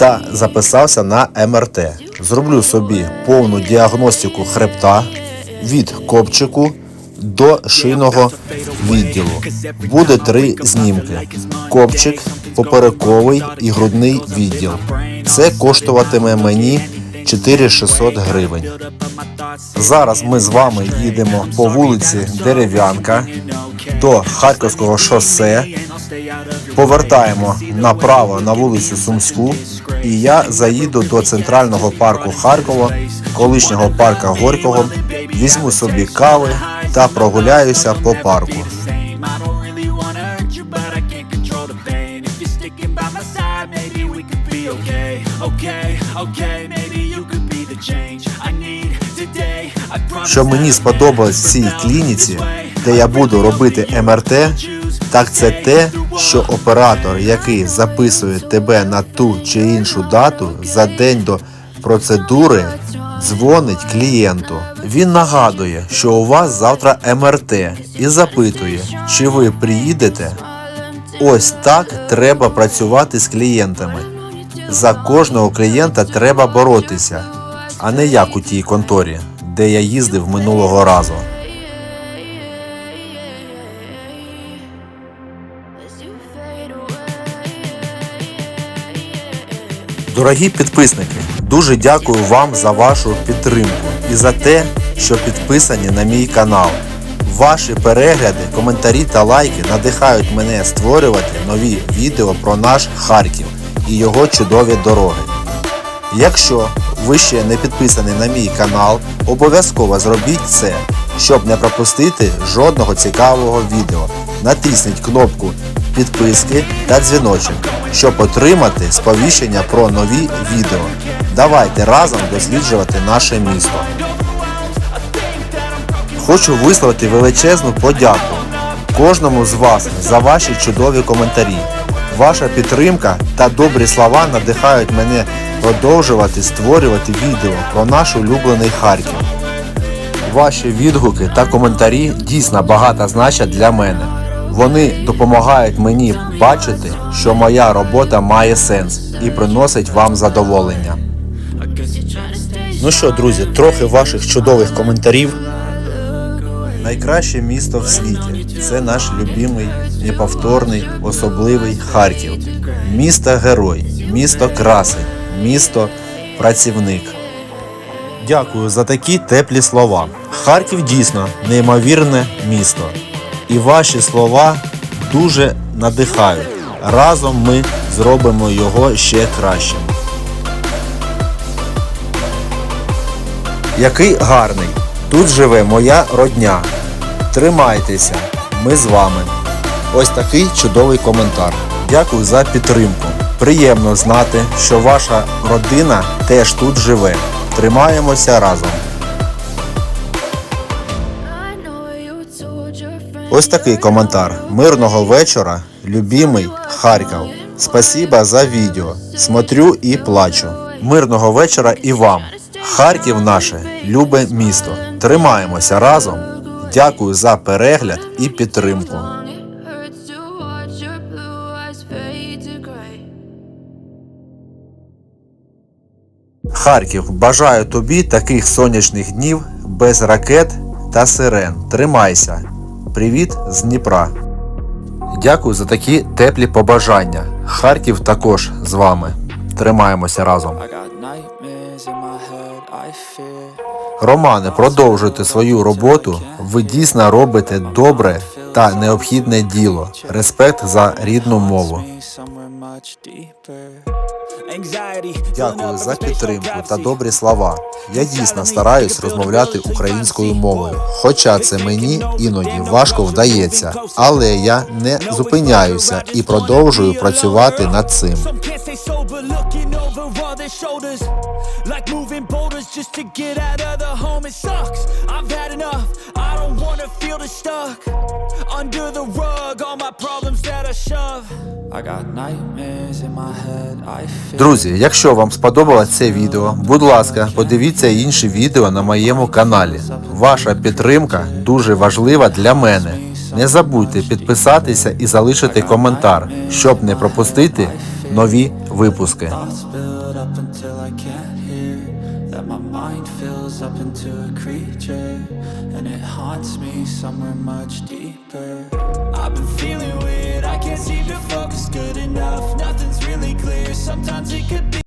Та записався на МРТ. Зроблю собі повну діагностику хребта від копчику до шийного відділу. Буде три знімки: копчик, поперековий і грудний відділ. Це коштуватиме мені 4600 гривень. Зараз ми з вами їдемо по вулиці Дерев'янка до Харківського шосе. Повертаємо направо на вулицю Сумську, і я заїду до центрального парку Харкова, колишнього парка Горького, візьму собі кави та прогуляюся по парку. Що мені сподобалось в цій клініці, де я буду робити МРТ, так це те, що оператор, який записує тебе на ту чи іншу дату за день до процедури, дзвонить клієнту. Він нагадує, що у вас завтра МРТ і запитує, чи ви приїдете. Ось так треба працювати з клієнтами. За кожного клієнта треба боротися, а не як у тій конторі, де я їздив минулого разу. Дорогі підписники, дуже дякую вам за вашу підтримку і за те, що підписані на мій канал. Ваші перегляди, коментарі та лайки надихають мене створювати нові відео про наш Харків і його чудові дороги. Якщо ви ще не підписані на мій канал, обов'язково зробіть це, щоб не пропустити жодного цікавого відео. Натисніть кнопку підписки та дзвіночок, щоб отримати сповіщення про нові відео. Давайте разом досліджувати наше місто. Хочу висловити величезну подяку кожному з вас за ваші чудові коментарі. Ваша підтримка та добрі слова надихають мене продовжувати створювати відео про наш улюблений Харків. Ваші відгуки та коментарі дійсно багато значать для мене. Вони допомагають мені бачити, що моя робота має сенс і приносить вам задоволення. Ну що, друзі, трохи ваших чудових коментарів. Найкраще місто в світі це наш любимий, неповторний, особливий Харків. Місто герой, місто красень, місто працівник. Дякую за такі теплі слова. Харків дійсно неймовірне місто. І ваші слова дуже надихають. Разом ми зробимо його ще кращим. Який гарний! Тут живе моя родня. Тримайтеся, ми з вами. Ось такий чудовий коментар. Дякую за підтримку. Приємно знати, що ваша родина теж тут живе. Тримаємося разом. Ось такий коментар. Мирного вечора, любимий Харків. Спасіба за відео. Смотрю і плачу. Мирного вечора і вам. Харків наше любе місто. Тримаємося разом. Дякую за перегляд і підтримку. Харків, бажаю тобі таких сонячних днів без ракет та сирен. Тримайся. Привіт з Дніпра. Дякую за такі теплі побажання. Харків також з вами. Тримаємося разом. Романе, продовжуйте свою роботу. Ви дійсно робите добре та необхідне діло. Респект за рідну мову. Дякую за підтримку та добрі слова. Я дійсно стараюсь розмовляти українською мовою, хоча це мені іноді важко вдається, але я не зупиняюся і продовжую працювати над цим. Like moving boulders just to get out of the home. It sucks. I've had enough. I don't wanna feel the stuck under the rug. All my problems that I shove. I got nightmares in my head. I feel. Друзі, якщо вам сподобалось це відео, будь ласка, подивіться інші відео на моєму каналі. Ваша підтримка дуже важлива для мене. Не забудьте підписатися і залишити коментар, щоб не пропустити нові випуски. Mind fills up into a creature. And it haunts me somewhere much deeper. I've been feeling weird. I can't seem to focus good enough. Nothing's really clear. Sometimes it could be.